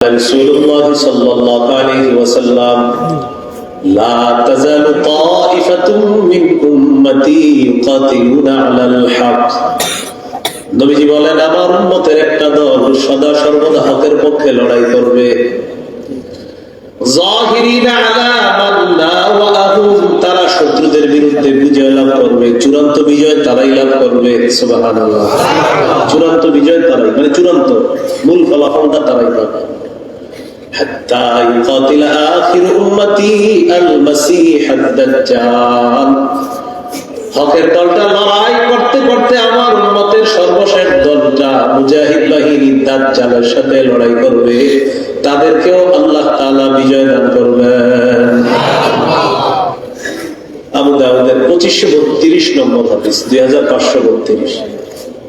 رسول الله صلى الله عليه وسلم لا تزال طائفة من أمتي يقاتلون على الحق নবীজি বলেন আমার উম্মতের একটা দল সদা সর্বদা হকের পক্ষে লড়াই করবে জাহিরিনা আলা মান নাওয়াহুম তারা শত্রুদের বিরুদ্ধে বিজয় লাভ করবে চূড়ান্ত বিজয় তারাই লাভ করবে সুবহানাল্লাহ চূড়ান্ত বিজয় তারাই মানে চূড়ান্ত মূল ফলাফলটা তারাই পাবে حتى يقاتل آخر أمتي المسيح الدجال হকের দলটা লড়াই করতে করতে আমার উন্মতের সর্বশেষ দলটা মুজাহিদ বাহিনী দাজ্জালের সাথে লড়াই করবে তাদেরকেও আল্লাহ তাআলা বিজয় দান করবেন আবু দাউদের পঁচিশশো বত্রিশ নম্বর হাদিস দুই হাজার পাঁচশো বত্রিশ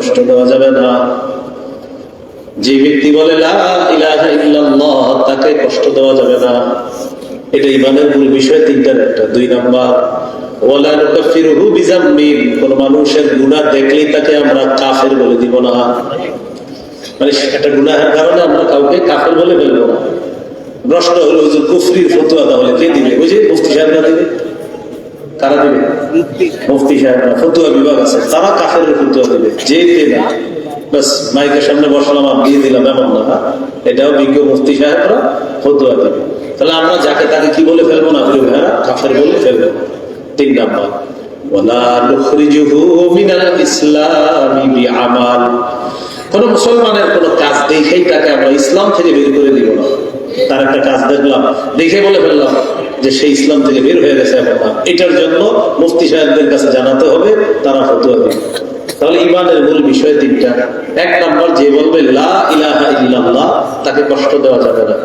কষ্ট দেওয়া যাবে না। যে ব্যক্তি বলে তাকে কষ্ট দেওয়া যাবে না। এটা ইমানের মূল বিষয়, তিনটার একটা। দুই নাম্বার মানুষের দেখলেই তাকে আমরা কাফের বলে দিব না। মানে একটা কারণে আমরা কাউকে বলে না। হলো যে কে দিবে? বুঝে মুফতি সাহেবরা দিবে। কারা দিবে? মুফতি ফতুয়া বিভাগ আছে, তারা কাফের ফতুয়া দিবে। যে না বাস মাইকের সামনে বসলাম আর দিয়ে দিলাম, এমন না? এটাও বিজ্ঞ মুফতি সাহেবরা ফতুয়া দিবে। তাহলে আমরা যাকে তাকে কি বলে ফেলব না ভাইরা? কাফের বলে ফেলব তিন নাম্বার কোন মুসলমানের কোন কাজ দেখেই তাকে আমরা ইসলাম থেকে বের করে দিব না। তার একটা কাজ দেখলাম, দেখে বলে ফেললাম যে সেই ইসলাম থেকে বের হয়ে গেছে এখন। এটার জন্য মুফতি সাহেবদের কাছে জানাতে হবে, তারা ফতুয়া দিবে। তাহলে ইমানের মূল বিষয় তিনটা। এক নাম্বার যে বলবে তাকে কষ্ট দেওয়া যাবে না।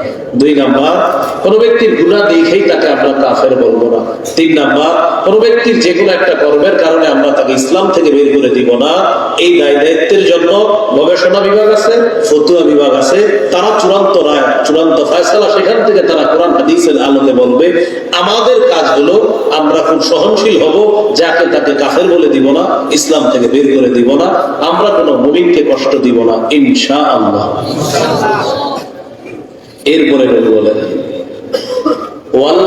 দুই নাম্বার, কোন ব্যক্তির গুনাহ দেখেই তাকে আমরা কাফের বলব না। তিন নাম্বার, কোন ব্যক্তির যে কোনো একটা কর্মের কারণে আমরা তাকে ইসলাম থেকে বের করে দিব না। এই দায় দায়িত্বের জন্য গবেষণা বিভাগ আছে, ফতুয়া বিভাগ আছে। তারা চূড়ান্ত রায়, চূড়ান্ত ফয়সালা সেখান থেকে তারা কোরআন, হাদিসের আলোকে বলবে আমাদের কাজগুলো আমরা খুব সহনশীল হব, যাকে তাকে কাফের বলে দিব না, ইসলাম থেকে বের করে দিব না, আমরা কোনো মুমিনকে কষ্ট দিব না ইনশা আল্লাহ এরপরে বলে ওয়াল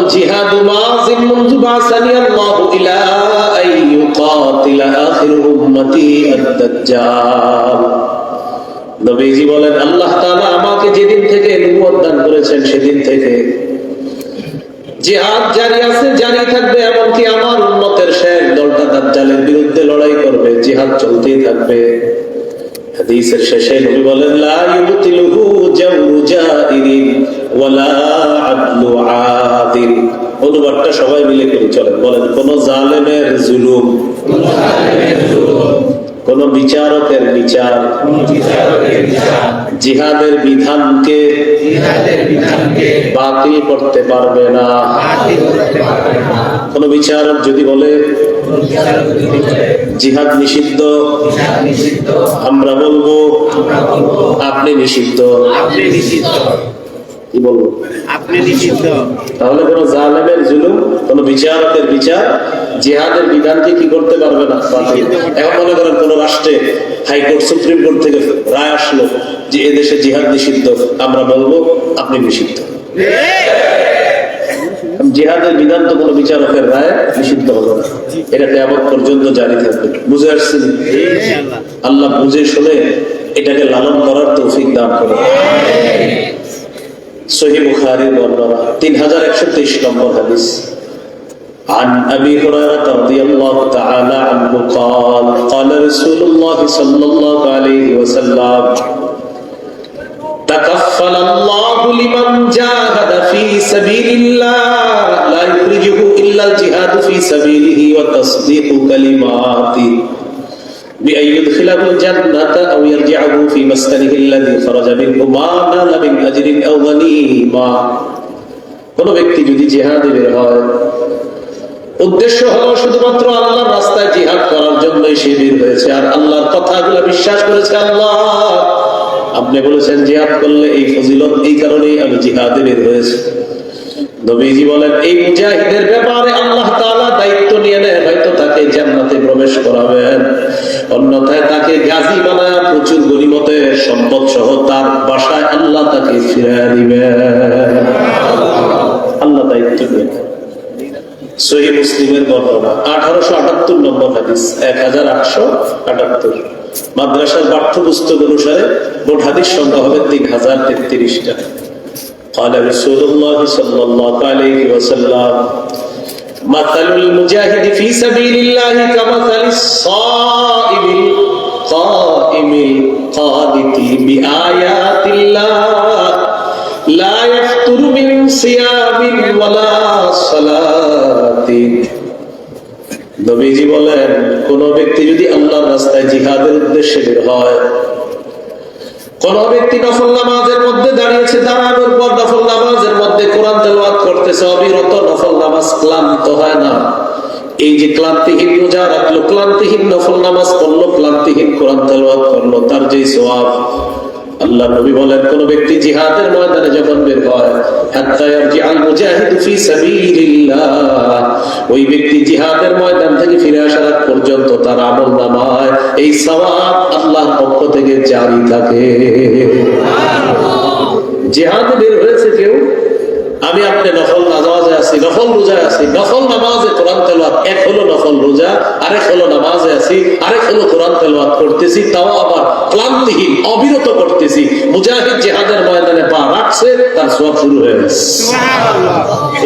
আল্লাহু ইলা আখির উম্মতি নবীজি বলেন, আল্লাহ তাআলা আমাকে যেদিন থেকে নবুয়ত দান করেছেন, সেদিন থেকে জিহাদ জারি আছে, জারি থাকবে, এমনকি আমার উম্মতের শেষ দলটা দাজ্জালের বিরুদ্ধে লড়াই করবে, জিহাদ চলতেই থাকবে। হাদিসের শেষে নবী বলেন, লা ইউতিলুহু জাওরু জাইরিন ওয়ালা আদলু আদিল অনুবাদটা সবাই মিলে করে চলেন। বলেন, কোন জালেমের জুলুম। কোন বিচারকের বিচার, জিহাদের বিধানকে বাতিল করতে পারবে না। কোন বিচারক যদি বলে, জিহাদ নিষিদ্ধ, আমরা বলব, আপনি নিষিদ্ধ। কি বলব? আপনি নিষিদ্ধ তাহলে কোন জালেমের জুলুম কোন বিচারকের বিচার জিহাদের বিধানকে কি করতে পারবে না? এখন মনে করেন কোন রাষ্ট্রে হাইকোর্ট সুপ্রিম কোর্ট থেকে রায় আসলো যে এদেশে জিহাদ নিষিদ্ধ। আমরা বলব আপনি নিষিদ্ধ। জিহাদের বিধান তো কোন বিচারকের রায় নিষিদ্ধ হবে না। এটা কেমন পর্যন্ত জারি থাকবে। বুঝে আসছেন? আল্লাহ বুঝে শুনে এটাকে লালন করার তৌফিক দান করে সহি বুখারীর বর্ণনা 3123 নম্বর হাদিস عن أبي هريرة رضي الله تعالى عنه قال قال رسول الله صلى الله عليه وسلم تكفل الله لمن جاهد في سبيل الله لا يخرجه إلا الجهاد في سبيله وتصديق كلماته بأن يدخله الجنة أو يرجعه في مسكنه الذي خرج منه ما نال من أجر أو غنيمة কোন ব্যক্তি যদি জিহাদে বের হয় উদ্দেশ্য হলো শুধুমাত্র আল্লাহর রাস্তায় জিহাদ করার জন্যই সে বের হয়েছে আর আল্লাহর কথাগুলো বিশ্বাস করেছে আল্লাহ আপনি বলেছেন জিহাদ করলে এই ফজিলত এই কারণেই আমি জিহাদে বের হয়েছি নবীজি বলেন, এই মুজাহিদের ব্যাপারে আল্লাহ তাআলা দায়িত্ব নিয়ে নেয়, হয়তো তাকে জান্নাতে প্রবেশ করাবেন। অন্যথায় তাকে গাজী বানায় প্রচুর গরিমতের সম্পদ সহ তার বাসায় আল্লাহ তাকে ফিরিয়ে দিবেন। আল্লাহ দায়িত্ব নেয়। সহি মুসলিমের বর্ণনা, আঠারোশো আটাত্তর নম্বর হাদিস এক হাজার আটশো আটাত্তর। মাদ্রাসার পাঠ্যপুস্তক অনুসারে মোট হাদিস সংখ্যা হবে তিন হাজার তেত্রিশটা। قال رسول الله صلى الله عليه وسلم مثل المجاهد في سبيل الله كمثل الصائم القائم القانت بآيات الله لا يفتر من صيام ولا صلاة নবীজি বলেন কোন ব্যক্তি যদি আল্লাহর রাস্তায় জিহাদের উদ্দেশ্যে বের হয় কোন ব্যক্তি নফল নামাজের মধ্যে দাঁড়িয়েছে দাঁড়ানোর পর নফল নামাজের মধ্যে কোরআন তেলাওয়াত করতেছে। অবিরত নফল নামাজ ক্লান্ত হয় না। এই যে ক্লান্তিহীন রোজা রাখল, ক্লান্তিহীন নফল নামাজ পড়ল, ক্লান্তিহীন কোরআন তেলওয়াত করল, তার যে সওয়াব আল্লাহ নবী বলেন, কোন ব্যক্তি জিহাদের ময়দানে যখন বের ফিরে পর্যন্ত এই সওয়াব পক্ষ থেকে জারি থাকে। জিহাদে বের হয়েছে কেউ? আমি আপনি নফল নামাজে আছি নফল রোজায় আছি। নফল নামাজে কোরআন তেলাওয়াত এক হলো নফল রোজা আরেক হলো নামাজে আছি আরেক হলো কোরআন তেলাওয়াত করতেছি তাও আবার ক্লান্তিহীন অবিরত করতেছি। মুজাহিদ জিহাদের ময়দানে পা রাখছে তার সব শুরু হয়ে গেছে।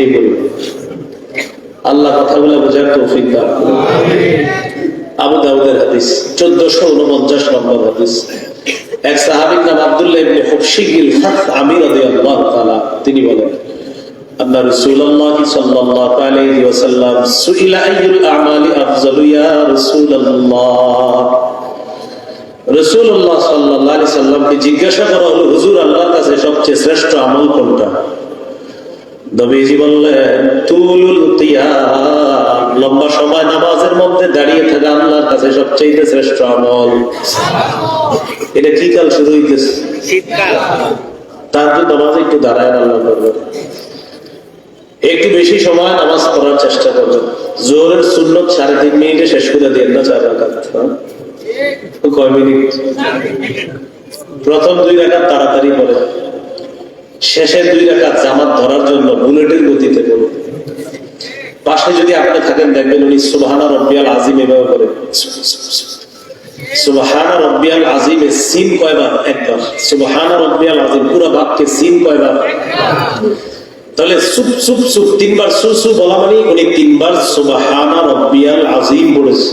এই আল্লাহ কথাগুলো বোঝার তৌফিক দান আবু দাউদের হাদিস চোদ্দশো উনপঞ্চাশ নম্বর হাদিস। এক সাহাবির নাম আব্দুল্লাহ ইবনে হুবশিগিল ফাত আমির রাদিয়াল্লাহু তাআলা তিনি বলেন أن رسول الله صلى الله عليه وسلم سئل أي الأعمال أفضل يا رسول الله রসুল্লাহ সাল্লাহ আলি সাল্লামকে জিজ্ঞাসা করা হলো হুজুর আল্লাহর কাছে সবচেয়ে শ্রেষ্ঠ আমল কোনটা নবীজি বললেন তুলুল কিয়াম লম্বা সময় নামাজের মধ্যে দাঁড়িয়ে থাকা আল্লাহর কাছে সবচেয়ে শ্রেষ্ঠ আমল এটা কি কাল শুরু হইতেছে শীতকাল তার জন্য নামাজ একটু দাঁড়ায় আল্লাহ করবেন একটু বেশি সময় নামাজ পড়ার চেষ্টা করবেন জোরের সুন্নত সাড়ে তিন মিনিটে শেষ করে দিয়ে না, চার রাকাত হ্যাঁ? কয় মিনিট? প্রথম দুই রাকাত তাড়াতাড়ি পড়ে। শেষের দুই রাকাত জামাত ধরার জন্য বুলেটের গতিতে পড়ে। পাশে যদি আপনি থাকেন, দেখবেন উনি সুবহানা রব্বিয়াল আজিম এভাবে করে সুবহানা রব্বিয়াল আজিমে সিন কয়বার? একবার। সুবহানা রব্বিয়াল আজিম পুরো বাক্যে সিন কয়বার? তাহলে সুপ সুপ সুপ, তিনবার সু সু বলা মানে উনি তিনবার সুবাহানা রব্বিয়াল আজিম বলেছে